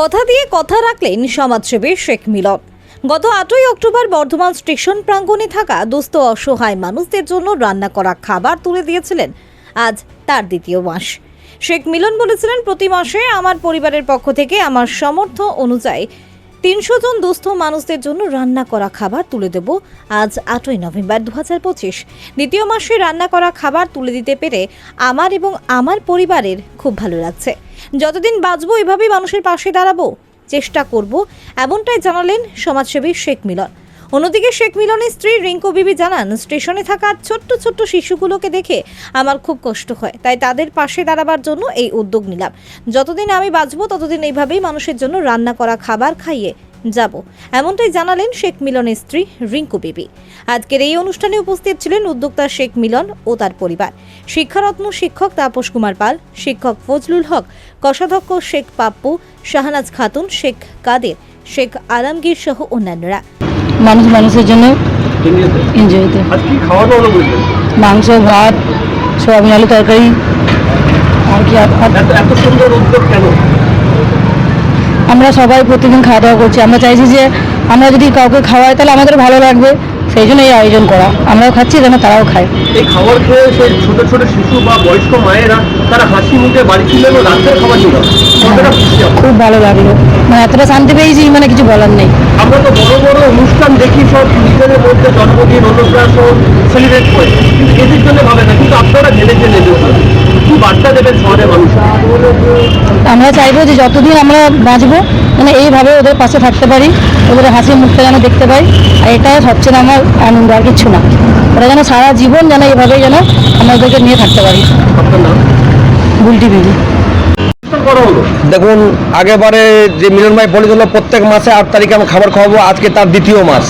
কথা দিয়ে কথা রাখলেন সমাজসেবী শেখ মিলন। গত আটই অক্টোবর বর্ধমান স্টেশন প্রাঙ্গণে থাকা দুস্থ অসহায় মানুষদের জন্য রান্না করা খাবার তুলে দিয়েছিলেন আজ তার দ্বিতীয় মাস। শেখ মিলন বলেছিলেন, প্রতি মাসে আমার পরিবারের পক্ষ থেকে আমার সমর্থ অনুযায়ী তিনশো জন দুস্থ মানুষদের জন্য রান্না করা খাবার তুলে দেব আজ আটই নভেম্বর দু হাজার পঁচিশ। দ্বিতীয় মাসে রান্না করা খাবার তুলে দিতে পেরে আমার এবং আমার পরিবারের খুব ভালো লাগছে। যতদিন বাঁচবো এভাবেই মানুষের পাশে দাঁড়াবো, চেষ্টা করব, এমনটাই জানালেন সমাজসেবী শেখ মিলন। অন্যদিকে শেখ মিলনের স্ত্রী রিঙ্কু বিবি জানান, স্টেশনে থাকা ছোট্ট ছোট্ট শিশুগুলোকে দেখে আমার খুব কষ্ট হয়, তাই তাদের পাশে দাঁড়াবার জন্য এই উদ্যোগ নিলাম। যতদিন আমি বাঁচবো, ততদিন এইভাবেই মানুষের জন্য রান্না করা খাবার খাইয়ে যাব, এমনটাই জানালেন শেখ মিলনের স্ত্রী রিঙ্কু বিবি। আজকের এই অনুষ্ঠানে উপস্থিত ছিলেন উদ্যোক্তা শেখ মিলন ও তার পরিবার। শিক্ষারত্ন শিক্ষক তাপস কুমার পাল, শিক্ষক ফজলুল হক, কষাধ্যক্ষ শেখ পাপ্পু, শাহনাজ খাতুন, শেখ কাদের, শেখ আলমগীর সহ অন্যান্যরা। মানুষ মানুষের জন্য এনজয় হতে আজ কি খাওয়া দাওয়া হলো বললেন মাংস ভাত সোয়াবিন আলু তরকারি আর কি এত সুন্দর উদ্যোগ কেন? আমরা সবাই প্রতিদিন খাওয়া দাওয়া করছি। আমরা চাইছি যে আমরা যদি কাউকে খাওয়াই তাহলে আমাদের ভালো লাগবে। সেই জন্য এই আয়োজন করা। আমরাও খাচ্ছি যেন তারাও খায়। এই খাবার খেয়ে সেই ছোট ছোট শিশু বা বয়স্ক মায়েরা তারা হাসি মুখে বাড়ি ছিল রাতের খাবার আমরা। খুব ভালো লাগল। মানে এতটা শান্তি পেয়েছি মানে কিছু বলার নেই। আমরা তো বড় বড় অনুষ্ঠান দেখি সব নিজেদের মধ্যে জন্মদিন অনুপ্রাসন সেলিব্রেট করে। কিন্তু এদের জন্য ভাবে না কিন্তু আপনারা কি বার্তা দেবেন শহরের মানুষ। আমরা চাইব যে যতদিন আমরা বাঁচবো মানে এইভাবে ওদের পাশে থাকতে পারি ওদের হাসি মুখটা যেন দেখতে পাই আর এটাই সবচেয়ে আমার আনন্দ আর কিছু না। ওরা যেন সারা জীবন যেন এইভাবেই যেন আমরা ওদেরকে নিয়ে থাকতে পারি। বুলটি বিবি। দেখুন, আগেবারে যে মিলন ভাই বলেছিল, প্রত্যেক মাসে আট তারিখে আমি খাবার খাওয়াবো, আজকে তার দ্বিতীয় মাস।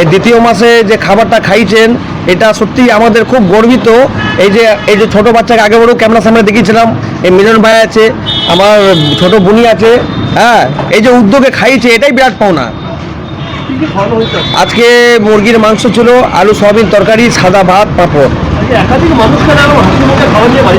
এই দ্বিতীয় মাসে যে খাবারটা খাইছেন, এটা সত্যি আমাদের খুব গর্বিত। এই যে এই যে ছোটো বাচ্চাকে আগে বড় ক্যামেরার সামনে দেখিয়েছিলাম, এই মিলন ভাই আছে, আমার ছোট বোনি আছে হ্যাঁ এই যে উদ্যোগে খাইছে, এটাই বিরাট পাওনা কি কি খাওয়ানো হয়েছে আজকে মুরগির মাংস ছিল আলু সয়াবিন তরকারি সাদা ভাত পাঁপড়।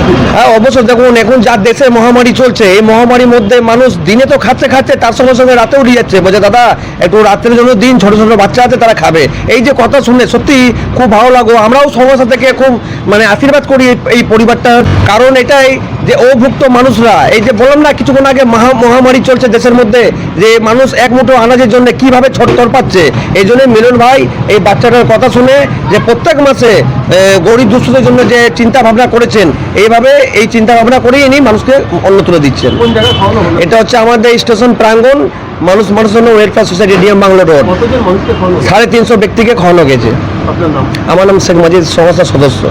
ফিরছে। হ্যাঁ অবশ্যই দেখুন এখন যা দেশে মহামারী চলছে এই মহামারীর মধ্যে মানুষ দিনে তো খাচ্ছে খাচ্ছে তার সঙ্গে সঙ্গে রাতে উঠে যাচ্ছে। বলছে দাদা একটু রাত্রের জন্য দিন ছোট ছোট বাচ্চা আছে তারা খাবে। এই যে কথা শুনে সত্যি খুব ভালো লাগো আমরাও সমস্যা থেকে খুব মানে আশীর্বাদ করি এই- এই পরিবারটার। কারণ এটাই যে অভুক্ত মানুষরা এই যে বললাম না কিছুক্ষণ আগে মহা মহামারী চলছে দেশের মধ্যে যে মানুষ এক মুঠো আনাজের জন্য কীভাবে ছটতর পাচ্ছে এই জন্য মিলন ভাই এই বাচ্চাটার কথা শুনে যে প্রত্যেক মাসে গরিব দুস্থদের জন্য যে চিন্তা ভাবনা করেছেন এইভাবে এই চিন্তা ভাবনা করেই ইনি মানুষকে অন্ন তুলে দিচ্ছেন। এটা হচ্ছে আমাদের স্টেশন প্রাঙ্গণ মানুষ মানুষের জন্য welfare society DM Bangla road? সাড়ে তিনশো ব্যক্তিকে খাওয়ানো গেছে। আমার নাম শেখ মাজিদ সংস্থার সদস্য।